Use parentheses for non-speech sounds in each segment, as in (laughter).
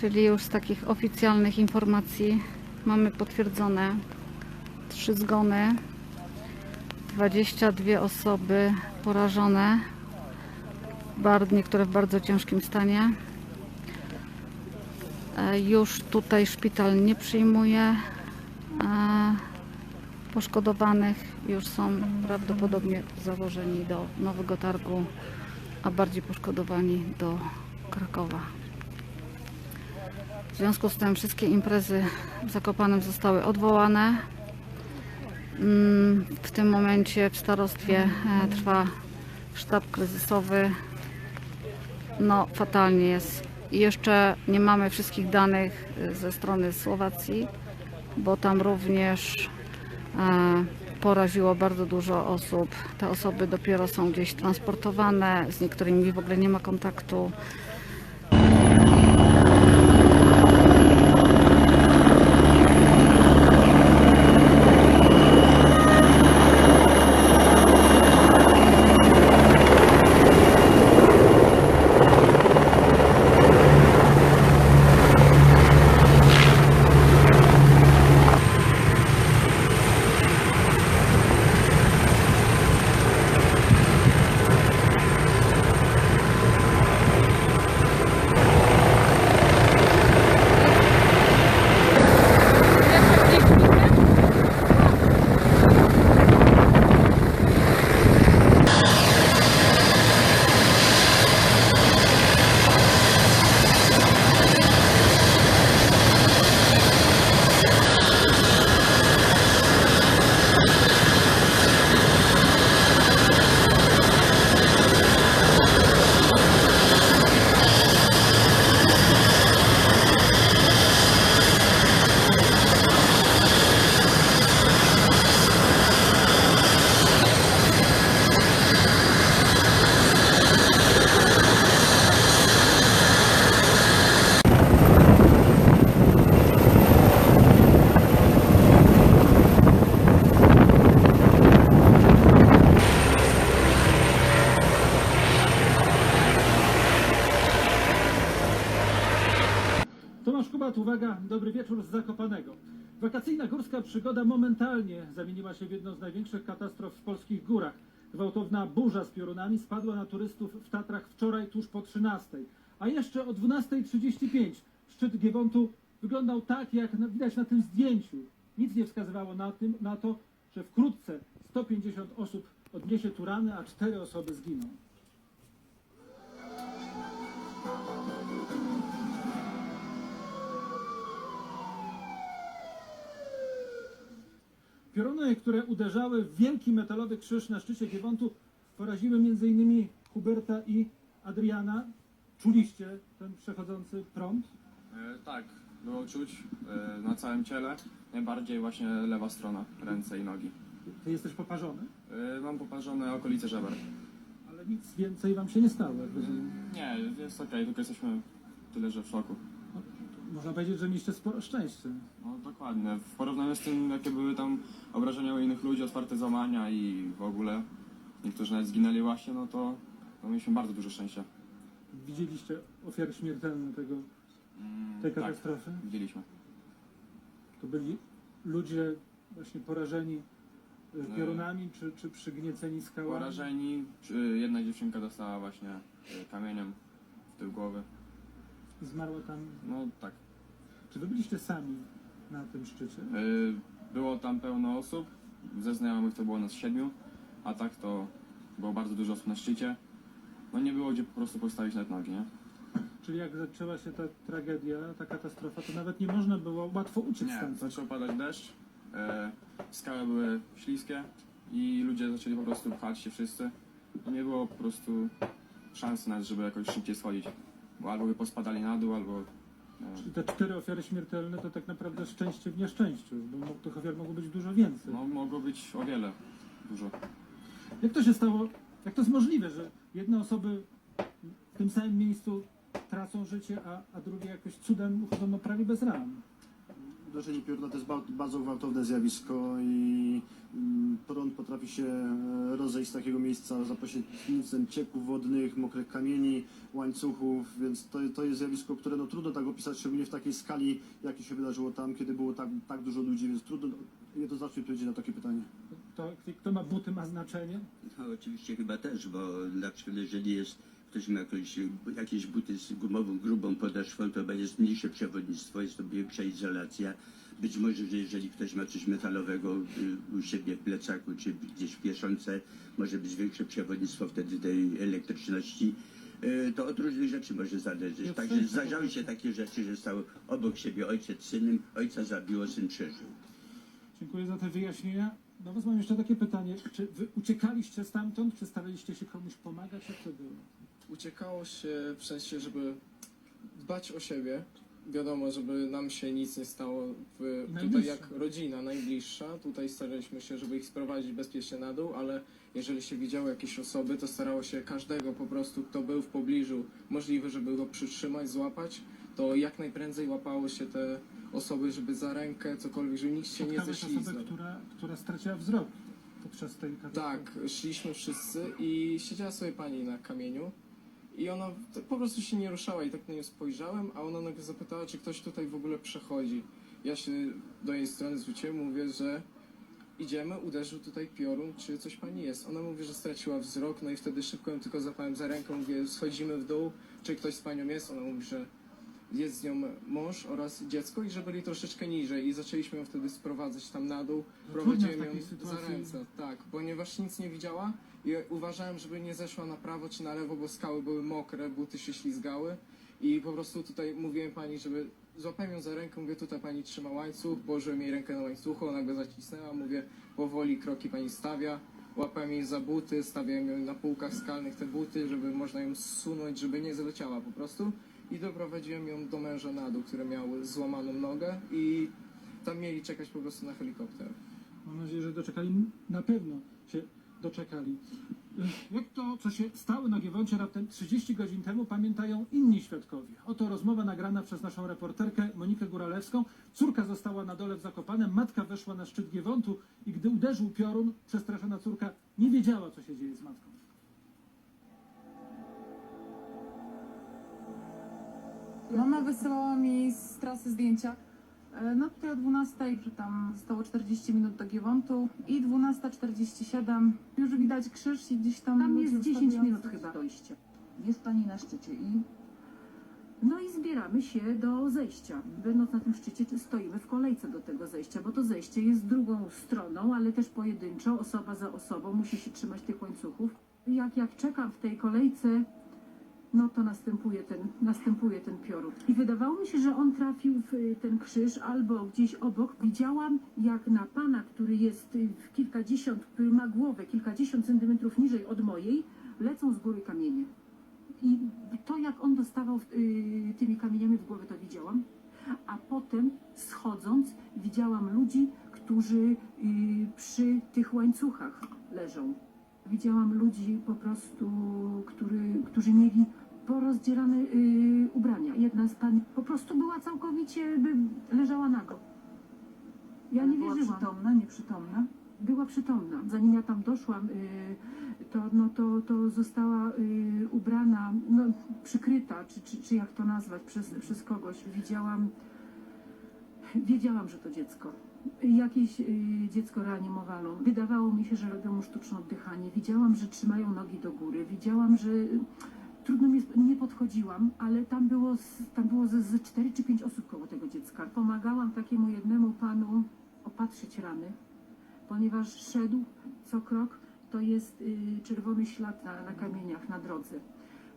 Czyli już z takich oficjalnych informacji mamy potwierdzone trzy zgony, 22 osoby porażone, niektóre w bardzo ciężkim stanie. E, Już tutaj szpital nie przyjmuje e, poszkodowanych, już są prawdopodobnie zawożeni do Nowego Targu, a bardziej poszkodowani do Krakowa. W związku z tym wszystkie imprezy w Zakopanem zostały odwołane. Mm, W tym momencie w starostwie e, trwa sztab kryzysowy. No, fatalnie jest. I jeszcze nie mamy wszystkich danych e, ze strony Słowacji, bo tam również e, poraziło bardzo dużo osób. Te osoby dopiero są gdzieś transportowane, z niektórymi w ogóle nie ma kontaktu. Uwaga, dobry wieczór z Zakopanego. Wakacyjna górska przygoda momentalnie zamieniła się w jedną z największych katastrof w polskich górach. Gwałtowna burza z piorunami spadła na turystów w Tatrach wczoraj tuż po 13. A jeszcze o 12.35 szczyt Giewontu wyglądał tak, jak widać na tym zdjęciu. Nic nie wskazywało na, tym, na to, że wkrótce 150 osób odniesie tu rany, a 4 osoby zginą. Pioruny, które uderzały w wielki metalowy krzyż na szczycie Giewontu, poraziły m.in. Huberta i Adriana. Czuliście ten przechodzący prąd? E, tak, było czuć e, na całym ciele, najbardziej właśnie lewa strona, ręce i nogi. Ty jesteś poparzony, E, mam poparzone okolice żeber. ale nic więcej wam się nie stało. jak rozumiem. Nie, jest okej, tylko jesteśmy tyle, że w szoku. Można powiedzieć, że mieliście sporo szczęścia. No dokładnie, w porównaniu z tym, jakie były tam obrażenia u innych ludzi, otwarte złamania i w ogóle niektórzy nawet zginęli właśnie, no to no, mieliśmy bardzo dużo szczęścia. Widzieliście ofiary śmiertelne tego, Mm, tej tak, katastrofy? widzieliśmy. To byli ludzie właśnie porażeni e, Nie. piorunami, czy, czy przygnieceni skałami? Porażeni, jedna dziewczynka dostała właśnie e, kamieniem w tył głowy. I zmarła tam. No tak, Czy wy byliście sami na tym szczycie? Y, Było tam pełno osób, ze znajomych to było nas siedmiu, a tak to było bardzo dużo osób na szczycie. No nie było gdzie po prostu postawić nawet nogi, nie? (laughs) Czyli jak zaczęła się ta tragedia, ta katastrofa, to nawet nie można było łatwo uciec Nie, stamtąd. zaczął padać deszcz, e, skały były śliskie i ludzie zaczęli po prostu pchać się wszyscy. I nie było po prostu szansy nawet, żeby jakoś szybciej schodzić. Bo albo by pospadali na dół, albo... e, Czyli te cztery ofiary śmiertelne to tak naprawdę szczęście w nieszczęściu, bo mo- tych ofiar mogło być dużo więcej. no mogło być o wiele dużo. Jak to się stało, jak to jest możliwe, że jedne osoby w tym samym miejscu tracą życie, a, a drugie jakoś cudem uchodzą no prawie bez ran? Uderzenie pioruna to jest ba- bardzo gwałtowne zjawisko i mm, prąd potrafi się e, rozejść z takiego miejsca za pośrednictwem cieków wodnych, mokrych kamieni, łańcuchów, więc to, to jest zjawisko, które no, trudno tak opisać, szczególnie w takiej skali, jakie się wydarzyło tam, kiedy było tak, tak dużo ludzi, więc trudno jednoznacznie odpowiedzieć na takie pytanie. To, kto ma buty, ma znaczenie. No, oczywiście chyba też, bo na przykład jeżeli jest ktoś ma jakąś, jakieś buty z gumową, grubą podeszwą, to jest mniejsze przewodnictwo, jest to większa izolacja. Być może, że jeżeli ktoś ma coś metalowego y, u siebie w plecaku, czy gdzieś w kieszonce, może być większe przewodnictwo wtedy tej elektryczności. Y, To od różnych rzeczy może zależeć. Także zdarzały się takie rzeczy, że stał obok siebie ojciec synem, ojca zabiło, syn przeżył. Dziękuję za te wyjaśnienia. Do Was mam jeszcze takie pytanie. Czy Wy uciekaliście stamtąd, czy staraliście się komuś pomagać? Jak to było? uciekało się w sensie, żeby dbać o siebie. Wiadomo, żeby nam się nic nie stało. W, tutaj jak rodzina najbliższa, tutaj staraliśmy się, żeby ich sprowadzić bezpiecznie na dół, ale jeżeli się widziało jakieś osoby, to starało się każdego po prostu, kto był w pobliżu, możliwe, żeby go przytrzymać, złapać, to jak najprędzej łapało się te osoby, żeby za rękę, cokolwiek, żeby nikt się nie Spotkałeś osobę, ześliznął. która, która straciła wzrok podczas tej katastrofy. Tak, szliśmy wszyscy i siedziała sobie pani na kamieniu i ona t- po prostu się nie ruszała i tak na nią spojrzałem, a ona nagle zapytała, czy ktoś tutaj w ogóle przechodzi. Ja się do jej strony zwróciłem, mówię, że idziemy, uderzył tutaj piorun, czy coś pani jest. Ona mówi, że straciła wzrok, no i wtedy szybko ją tylko zapałem za rękę, mówię, schodzimy w dół, czy ktoś z panią jest. Ona mówi, że jest z nią mąż oraz dziecko i że byli troszeczkę niżej i zaczęliśmy ją wtedy sprowadzać tam na dół. No Prowadziłem ją za ręce, tak, ponieważ nic nie widziała i uważałem, żeby nie zeszła na prawo czy na lewo, bo skały były mokre, buty się ślizgały i po prostu tutaj mówiłem pani, żeby złapałem ją za rękę, mówię tutaj pani trzyma łańcuch, położyłem jej rękę na łańcuchu, ona go zacisnęła, mówię powoli kroki pani stawia, łapałem jej za buty, stawiałem ją na półkach skalnych te buty, żeby można ją zsunąć, żeby nie zleciała po prostu i doprowadziłem ją do męża na dół, który miał złamaną nogę i tam mieli czekać po prostu na helikopter. Mam nadzieję, że doczekali, na pewno się doczekali. Jak to, co się stało na Giewoncie raptem 30 godzin temu, pamiętają inni świadkowie. Oto rozmowa nagrana przez naszą reporterkę Monikę Góralewską. Córka została na dole w Zakopanem, matka weszła na szczyt Giewontu i gdy uderzył piorun, przestraszona córka nie wiedziała, co się dzieje z matką. Mama wysyłała mi z trasy zdjęcia. E, No tutaj o 12, że tam zostało 40 minut do Giewontu i 12.47 już widać krzyż i gdzieś tam... Tam ludzie jest 10 minut chyba dojście. Jest pani na szczycie i. No i zbieramy się do zejścia. Będąc na tym szczycie, stoimy w kolejce do tego zejścia, bo to zejście jest drugą stroną, ale też pojedynczo, osoba za osobą, musi się trzymać tych łańcuchów. Jak, jak czekam w tej kolejce, no to następuje ten, następuje ten piorun. I wydawało mi się, że on trafił w y, ten krzyż albo gdzieś obok. Widziałam, jak na pana, który jest y, w kilkadziesiąt, który ma głowę kilkadziesiąt centymetrów niżej od mojej, lecą z góry kamienie. I to, jak on dostawał y, tymi kamieniami w głowę, to widziałam. A potem, schodząc, widziałam ludzi, którzy przy tych łańcuchach leżą. Widziałam ludzi po prostu, który, którzy mieli porozdzierane y, ubrania. Jedna z pań po prostu była całkowicie, by, leżała nago. Ja nie była wierzyłam. przytomna, nieprzytomna. Była przytomna. Zanim ja tam doszłam, y, to, no, to, to została y, ubrana, no, przykryta, czy, czy, czy jak to nazwać, przez, przez kogoś. Widziałam, wiedziałam, że to dziecko. Jakieś y, dziecko reanimowano. Wydawało mi się, że robią mu sztuczne oddychanie. Widziałam, że trzymają nogi do góry. Widziałam, że trudno mi, nie podchodziłam, ale tam było, tam było ze, ze 4 czy 5 osób koło tego dziecka. Pomagałam takiemu jednemu panu opatrzyć rany ponieważ szedł co krok, to jest y, czerwony ślad na, na kamieniach na drodze.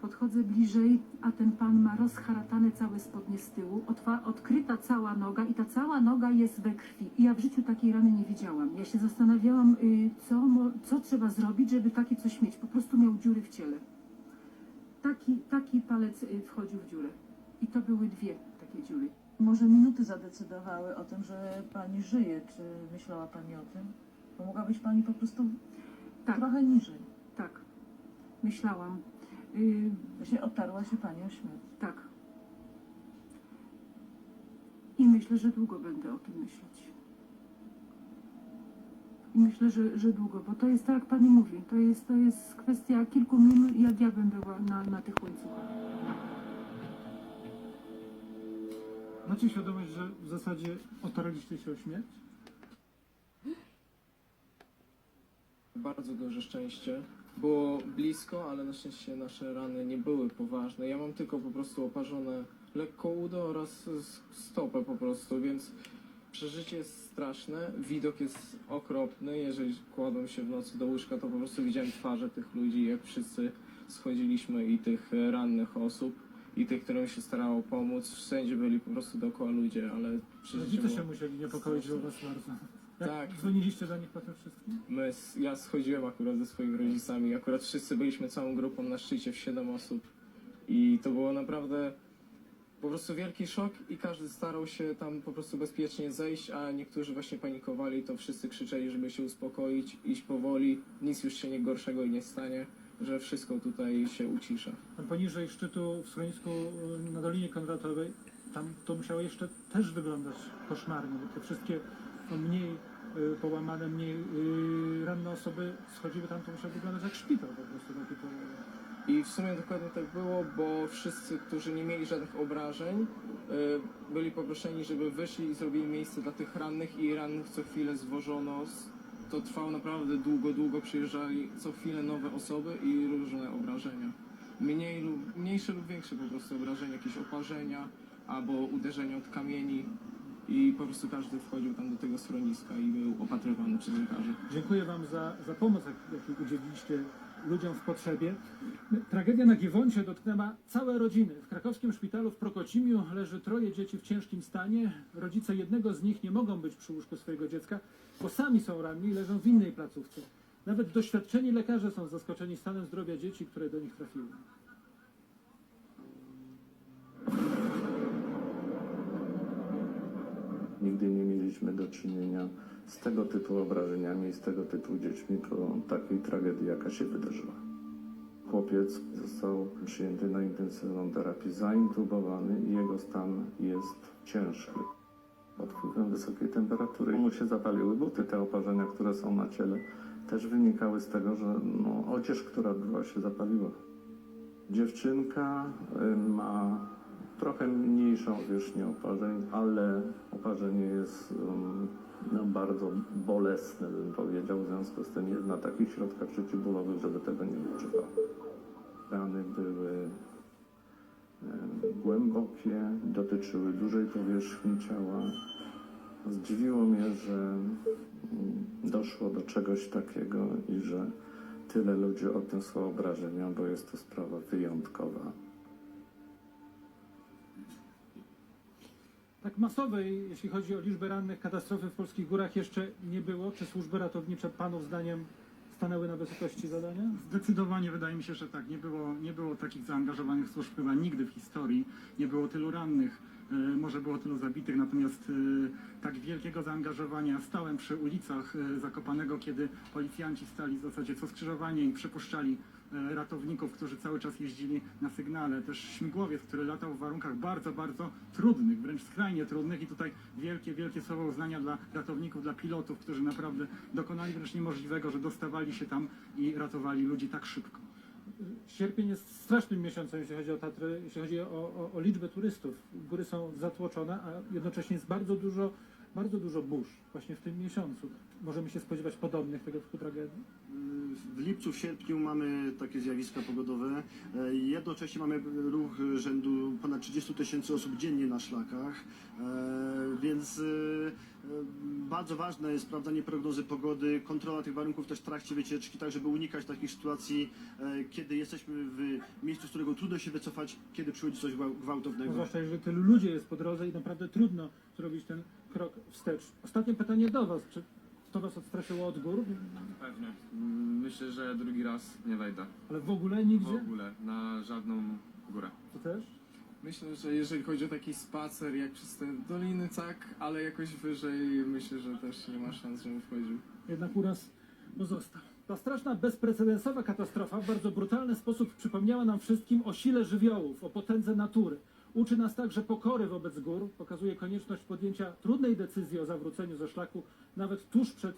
Podchodzę bliżej, a ten pan ma rozharatane całe spodnie z tyłu, otwa, odkryta cała noga i ta cała noga jest we krwi. I ja w życiu takiej rany nie widziałam. Ja się zastanawiałam, y, co, mo, co trzeba zrobić, żeby takie coś mieć. Po prostu miał dziury w ciele. Taki, taki palec y, wchodził w dziurę. I to były dwie takie dziury. Może minuty zadecydowały o tym, że pani żyje. Czy myślała pani o tym? Bo mogła być pani po prostu Tak. trochę niżej. Tak, myślałam. Y, Właśnie otarła się pani o śmierć. Tak. I myślę, że długo będę o tym myśleć. I myślę, że, że długo, bo to jest tak, jak pani mówi, to jest, to jest kwestia kilku minut, jak ja bym była na, na tych łańcuchach. Macie świadomość, że w zasadzie otarliście się o śmierć? Bardzo duże szczęście. Było blisko, ale na szczęście nasze rany nie były poważne. Ja mam tylko po prostu oparzone lekko udo oraz stopę po prostu, więc przeżycie jest straszne. Widok jest okropny. Jeżeli kładą się w nocy do łóżka, to po prostu widziałem twarze tych ludzi, jak wszyscy schodziliśmy i tych e, rannych osób i tych, którym się starało pomóc. Wszędzie byli po prostu dookoła ludzie, ale przeżycie Rodzice się było... musieli niepokoić o was bardzo. Tak. dzwoniliście do nich potem wszystkim? My, s- ja schodziłem akurat ze swoimi rodzicami. Akurat wszyscy byliśmy całą grupą na szczycie w 7 osób. I to było naprawdę po prostu wielki szok i każdy starał się tam po prostu bezpiecznie zejść, a niektórzy właśnie panikowali, to wszyscy krzyczeli, żeby się uspokoić, iść powoli, nic już się nie gorszego nie stanie, że wszystko tutaj się ucisza. Tam poniżej szczytu w schronisku y, na Dolinie Kondratowej, tam to musiało jeszcze też wyglądać koszmarnie, bo te wszystkie no, mniej y, połamane, mniej y, ranne osoby schodziły tam, to musiało wyglądać jak szpital po prostu. Taki to... I w sumie dokładnie tak było, bo wszyscy, którzy nie mieli żadnych obrażeń, y, byli poproszeni, żeby wyszli i zrobili miejsce dla tych rannych i rannych co chwilę zwożono. S- To trwało naprawdę długo, długo przyjeżdżali co chwilę nowe osoby i różne obrażenia. Mniej lub, mniejsze lub większe po prostu obrażenia, jakieś oparzenia albo uderzenia od kamieni i po prostu każdy wchodził tam do tego schroniska i był opatrywany przez lekarzy. Dziękuję Wam za, za pomoc, jak- udzieliliście ludziom w potrzebie. Tragedia na Giewoncie dotknęła całe rodziny. W krakowskim szpitalu w Prokocimiu leży troje dzieci w ciężkim stanie. Rodzice jednego z nich nie mogą być przy łóżku swojego dziecka, bo sami są ranni i leżą w innej placówce. Nawet doświadczeni lekarze są zaskoczeni stanem zdrowia dzieci, które do nich trafiły. Nigdy nie mieliśmy do czynienia z tego typu obrażeniami i z tego typu dziećmi po takiej tragedii, jaka się wydarzyła. Chłopiec został przyjęty na intensywną terapię, zaintubowany i jego stan jest ciężki. Pod wpływem wysokiej temperatury mu się zapaliły buty. Te oparzenia, które są na ciele, też wynikały z tego, że no, odzież, która była, się zapaliła. Dziewczynka y, ma trochę mniejszą wierzchnię oparzeń, ale oparzenie jest um, no, bardzo bolesne, bym powiedział. W związku z tym jest na takich środkach przeciwbólowych, żeby tego nie używał. Rany były głębokie, dotyczyły dużej powierzchni ciała. Zdziwiło mnie, że mm, doszło do czegoś takiego i że tyle ludzi odniosło obrażenia, bo jest to sprawa wyjątkowa. Tak masowej, jeśli chodzi o liczbę rannych, katastrofy w polskich górach jeszcze nie było. Czy służby ratownicze Panów zdaniem stanęły na wysokości zadania? Zdecydowanie wydaje mi się, że tak. Nie było, nie było takich zaangażowanych służb chyba nigdy w historii. Nie było tylu rannych, e, może było tylu zabitych, natomiast e, tak wielkiego zaangażowania stałem przy ulicach e, Zakopanego, kiedy policjanci stali w zasadzie co skrzyżowanie i przepuszczali e, ratowników, którzy cały czas jeździli na sygnale. Też śmigłowiec, który latał w warunkach bardzo, bardzo trudnych, wręcz skrajnie trudnych i tutaj wielkie, wielkie słowa uznania dla ratowników, dla pilotów, którzy naprawdę dokonali wręcz niemożliwego, że dostawali się tam i ratowali ludzi tak szybko. Sierpień jest strasznym miesiącem, jeśli chodzi o Tatry, jeśli chodzi o, o, o liczbę turystów. Góry są zatłoczone, a jednocześnie jest bardzo dużo, bardzo dużo burz właśnie w tym miesiącu. Możemy się spodziewać podobnych tego typu tragedii? W lipcu, w sierpniu mamy takie zjawiska pogodowe. E, Jednocześnie mamy ruch rzędu ponad 30 tysięcy osób dziennie na szlakach, E, więc e, bardzo ważne jest sprawdzanie prognozy pogody, kontrola tych warunków też w trakcie wycieczki, tak żeby unikać takich sytuacji, kiedy jesteśmy w miejscu, z którego trudno się wycofać, kiedy przychodzi coś gwał- No gwałtownego. zwłaszcza jeżeli tylu ludzi jest po drodze i naprawdę trudno zrobić ten krok wstecz. Ostatnie pytanie do Was. Czy to Was odstraszyło od gór? Pewnie. Mm, Myślę, że drugi raz nie wejdę. Ale w ogóle W nigdzie? ogóle na żadną górę. To też? Myślę, że jeżeli chodzi o taki spacer jak przez te doliny, tak, ale jakoś wyżej myślę, że też nie ma szans, żebym wchodził. Jednak uraz pozostał. Ta straszna, bezprecedensowa katastrofa w bardzo brutalny sposób przypomniała nam wszystkim o sile żywiołów, o potędze natury. Uczy nas także pokory wobec gór, pokazuje konieczność podjęcia trudnej decyzji o zawróceniu ze szlaku nawet tuż przed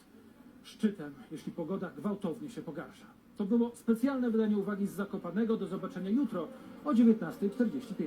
szczytem, jeśli pogoda gwałtownie się pogarsza. To było specjalne wydanie uwagi z Zakopanego. Do zobaczenia jutro o 19.45.